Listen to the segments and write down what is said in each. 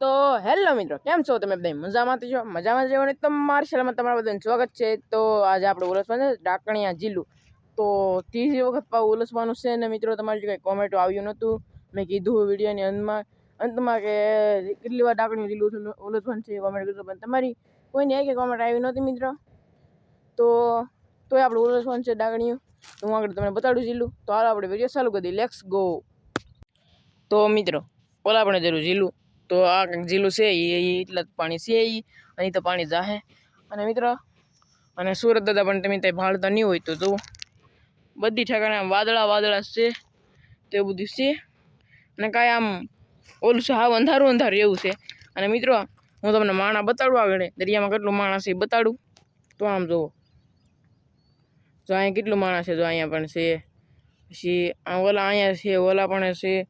તો હેલો મિત્રો, કેમ છો? તમે બધા મજામાંથી છો? મજામાં જ ને તો શાળામાં તમારા બધાનું સ્વાગત છે. તો આજે આપણે ઉલસવાનું છે ડાકણિયા જિલ્લું. તો ત્રીજી વખત પાછું ઉલસવાનું છે ને મિત્રો, તમારી કંઈ કોમેન્ટો આવ્યું નહોતું. મેં કીધું વિડીયોની અંતમાં અંતમાં કે કેટલી વાર ડાકણિયું જિલ્લું ઉલસવાનું છે કોમેન્ટ કરજો. પણ તમારી કોઈની એક કોમેન્ટ આવી નહોતી મિત્રો. તો તોય આપણે ઉલસવાનું છે ડાકણિયું. હું આગળ તમને બતાડું જિલ્લું. તો હાલ આપણે વીડિયો ચાલુ કરી દઈએ. લેટ્સ ગો તો મિત્રો ઓલા આપણે જરૂર ઝીલું તો આ ઝીલું છે એ એટલા પાણી છે એ અહીં તો પાણી જાહે. અને મિત્ર, અને સુરત દાદા પણ તમે ત્યાં ભાળતા નહીં હોય તો જુઓ. બધી ઠેકાણે વાદળા વાદળા છે તે બધું છે. અને કાંઈ આમ ઓલું છે, હાવ અંધારું અંધારું એવું છે. અને મિત્રો, હું તમને માણા બતાડું આગળ. દરિયામાં કેટલું માણસ છે બતાડું. તો આમ જુઓ. જો અહીંયા કેટલું માણસ છે, જો અહીંયા પણ છે. પછી આ ઓલા અહીંયા છે, ઓલા પણ છે.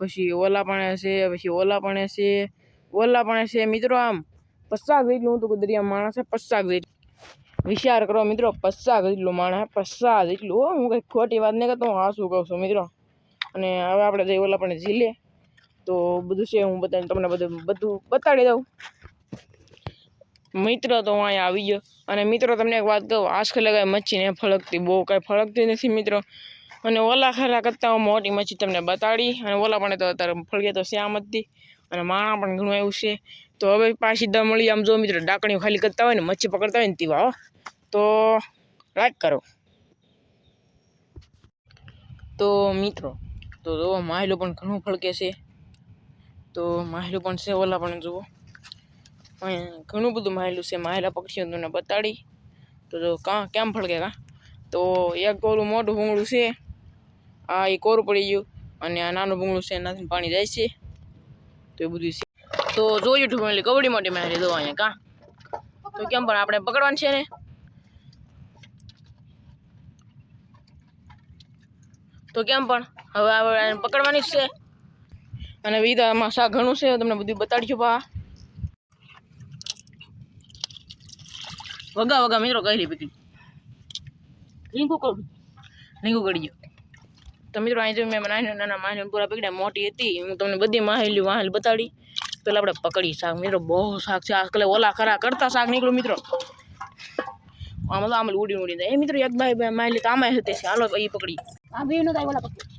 પછી ઓલા પણ છે, પછી ઓલા પણ છે, ઓલા પણ છે મિત્રો આમ. પચાસ જેટલું હું તો દરિયા માણસ છે પચાસ જેટલું વિચાર કરો મિત્રો પચાસ જેટલું માણસ પચાસ જેટલું. હો કંઈ ખોટી વાત નહીં કરતો, હું હાસું કહું છું મિત્રો. અને હવે આપણે જઈ ઓલા પણ ઝીલે. તો બધું છે, હું બતાવીને તમને બધું બધું બતાડી દઉં. મિત્ર તો હું અહીંયા આવી ગયો. અને મિત્રો તમને એક વાત કહું આજકાલ કાંઈ મચ્છીને ફળકતી બહુ કાંઈ ફળકતી નથી મિત્રો. અને ઓલા ખરા કરતાં મોટી મચ્છી તમને બતાડી. અને ઓલા પણ તો અત્યારે ફળગે તો શ્યામ હતી અને માણા પણ ઘણું એવું છે. તો હવે પાછી દ મળી આમ જો મિત્રો ડાકણીઓ ખાલી કરતા હોય ને, મચ્છી પકડતા હોય ને તેવા હો. તો લાઈક કરો. તો મિત્રો, તો જો માહેલો પણ ઘણું ફળકે છે. તો માહિલું પણ છે, ઓલા પણ જુઓ. ઘણું બધું માહેલું છે. માહેલા પક્ષીઓ તમને બતાડી. તો જો કાં, કેમ ફળકે કાં? તો એક ઓલું મોટું ભૂંગળું છે. આ એ કોરું પડી ગયું અને આ નાનું ભૂંગળું છે, એનાથી પાણી જાય છે. તો એ બધું છે. તો છું એટલે કબડ્ડી માટે મેં લીધો અહીંયા કાં. તો કેમ પણ આપણે પકડવાનું છે ને? તો કેમ પણ? હવે આપણે પકડવાની જ છે. અને વિધામાં શાક ઘણું છે, તમને બધું બતાડશું પા વગા વગા મિત્રો કહી પકડી લીંગુ કરું લીંગુ કરી ગયો. તો મિત્રો, અહીં મેં નાના નાના માહિતી પૂરા પકડ્યા મોટી હતી, હું તમને બધી માહિલી વાહેલી બતાડી. પેલા આપણે પકડી શાક. મિત્રો, બહુ શાક છે. આજકાલ ઓલા ખરા કરતા શાક નીકળ્યું, મિત્રો. આમ તો આમ ઉડી ઉડી જાય. એ મિત્રો, એક ભાઈ ભાઈ માહિતી તો આમાં હતી હાલો એ પકડી. આ બે નો ઓલા પકડી.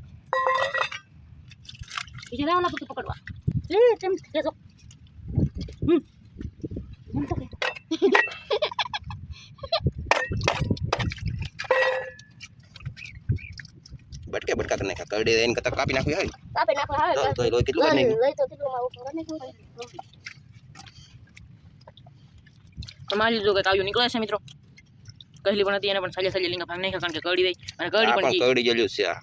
ઓલા પકડી પકડવા. લે તેમ લેજો. હમ. હમ તો બટકે કરી નાખ્યા કરડે એને કરતા કાપી નાખવી હોય. કાપી નાખો હા તો તો લોહી કેટલું બને લઈ તો કેટલું માં ઉપર ને કોઈ તમારી જો કે કાવ્યું નીકળે છે મિત્રો. કહેલી પણ હતી એને પણ સાજે સાજે લીંગા ભાંગ નાખ્યા કારણ કે કરડી દઈ અને કરડી પણ પણ કરડી ગયેલું છે આ.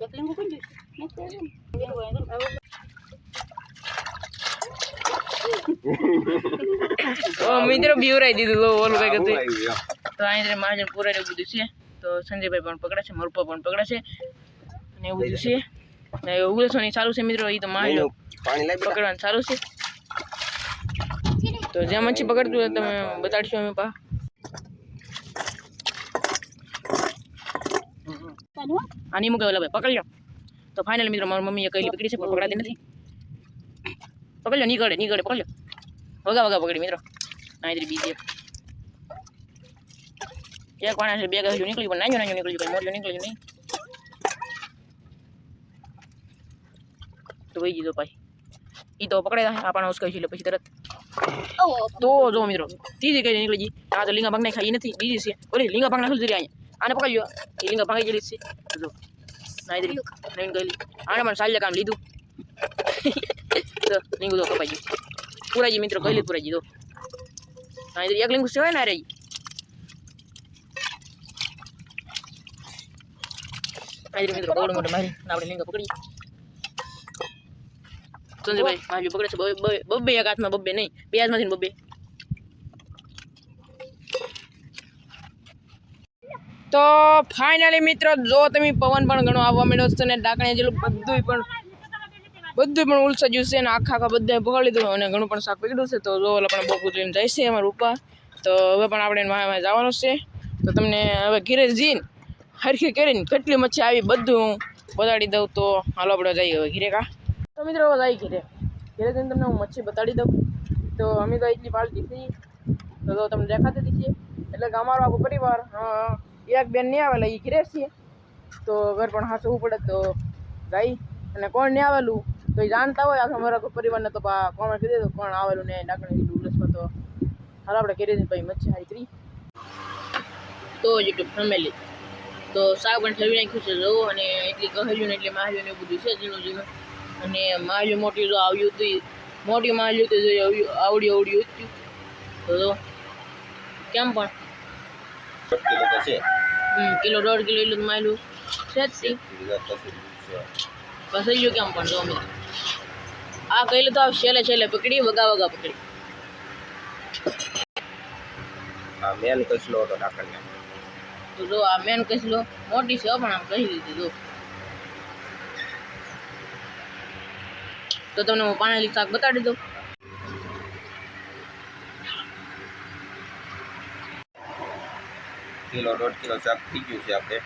એક લીંબુ કોઈ દીધું તો મિત્રો બીવરાઈ દીધું તો ઓલું કઈ હતું તો અહીં મહાજન એવું બધું છે તો સંજયભાઈ પણ પકડે છે મરુપા પણ પકડે છે અને એવું બધું છે ને ઉગલસોની ચાલુ છે મિત્રો એ તો મહાજન. પકડવાનું સારું છે તો જ્યાં મચ્છી પકડતું હોય તમે બતાડશો અમે પા આની મૂકે ઓલા ભાઈ પકડી લો તો ફાઇનલ મિત્રો મારી મમ્મીએ કહેલી પકડી છે પણ પકડાતી નથી પકડી લો નીકળે નીકળે પકડી લો વગા વગા પકડી મિત્રો નાઈ બીજી એક એક વાણા છે બે ગયું નીકળી પણ નાનું નાનું નીકળ્યું કઈ મોટું નીકળ્યું નહીં તો વહી ગયું ભાઈ ઈ તો પકડે આપણા ઉસકાઈ છે એટલે પછી તરત ઓ તો જો મિત્રો ત્રીજી કઈ નીકળી ગઈ આ તો લીંગા ભાગને ખાઈ નથી બીજી છે ઓલી લીંગા ભાગના ખુલી અહીંયા આને પકડી લ્યો. એ લિંગા ભાંગી ગયેલી છે. જો નાઈદરી નવીન ગયેલી આને પણ સાલ્યા કામ લીધું. તો લીંગુ તો કપાઈ ગયું. પુરાજી મિત્રો ગયેલી પુરાજી તો નાઈદરી એક લીંગુ સેવાય ના રહી. નાઈદરી મિત્રો, ગોળ મોટે મારી આપણે પકડી સંજયભાઈ, મારી પકડે છે. બબે બબે બબે એક હાથમાં બબ્બે નહીં. બે હાથમાંથી ને તો ફાઇનલી મિત્રો જો તમે પવન પણ ઘણો આવવા માંડ્યો છે ને ડાકણે જેટલું બધું પણ બધું પણ ઉલસાજ્યું છે ને આખા આખા બધા પકડી લીધું અને ઘણું પણ શાક પકડ્યું છે. તો જો પણ બહુ લઈને જાય છે અમારા ઉપર. તો હવે પણ આપણે વાહ જવાનું છે. તો તમને હવે ઘીરે જઈને હરખી કરીને કેટલી મચ્છી આવી બધું હું બતાડી દઉં તો હાલો આપણે જઈએ હવે ઘીરે કા. તો મિત્રો હવે જાય ઘીરે. ઘીરે જઈને તમને હું મચ્છી બતાડી દઉં. તો અમે તો એટલી પાલતી થઈ તો તમને દેખાતી હતી એટલે કે અમારો આખો પરિવાર અ, એક બેન નહીં આવેલા એ ઘરે છીએ. તો ઘર પણ હાસવું પડે તો જાય. અને કોણ નહીં આવેલું તો એ જાણતા હોય. આખા મારા પરિવારને તો કોમેન્ટ કરી તો કોણ આવેલું ને ડાકણી દીધું ઉલસમાં તો હાલ આપણે કરી દઈએ પછી મચ્છી હારી કરી. તો યુટ્યુબ ફેમિલી તો શાક પણ ઠરવી નાખ્યું છે જવું અને એટલી કહેલું ને એટલે માહલ્યું ને એવું બધું છે ઝીણું ઝીણું અને માહલ્યું મોટી જો આવ્યું હતું, મોટી માહલ્યું તો આવડ્યું આવડ્યું હતું. તો કેમ પણ? કિલો તો છે કિલો દોઢ કિલો એટલું માયલું છે જ તે ફસાઈ ગયું કેમ પણ અમે આ કહેલું તો છેલ્લે છેલ્લે પકડી વગા વગા પકડી આ મેન કસલો હતો ઢાંકણને તો જો આ મેન કસલો મોટી છે પણ આમ કહી દીધી જો તો તમને હું પાણી શાક બતાડી દઉં કિલો, દોઢ કિલો શાક થઈ ગયું છે આપણે.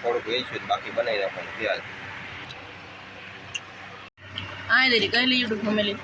થોડુંક વેચશું બાકી બનાવી રાખવાનું પ્યાજ આ દેરી કઈ લઈ યુટ્યુબ ફેમિલી.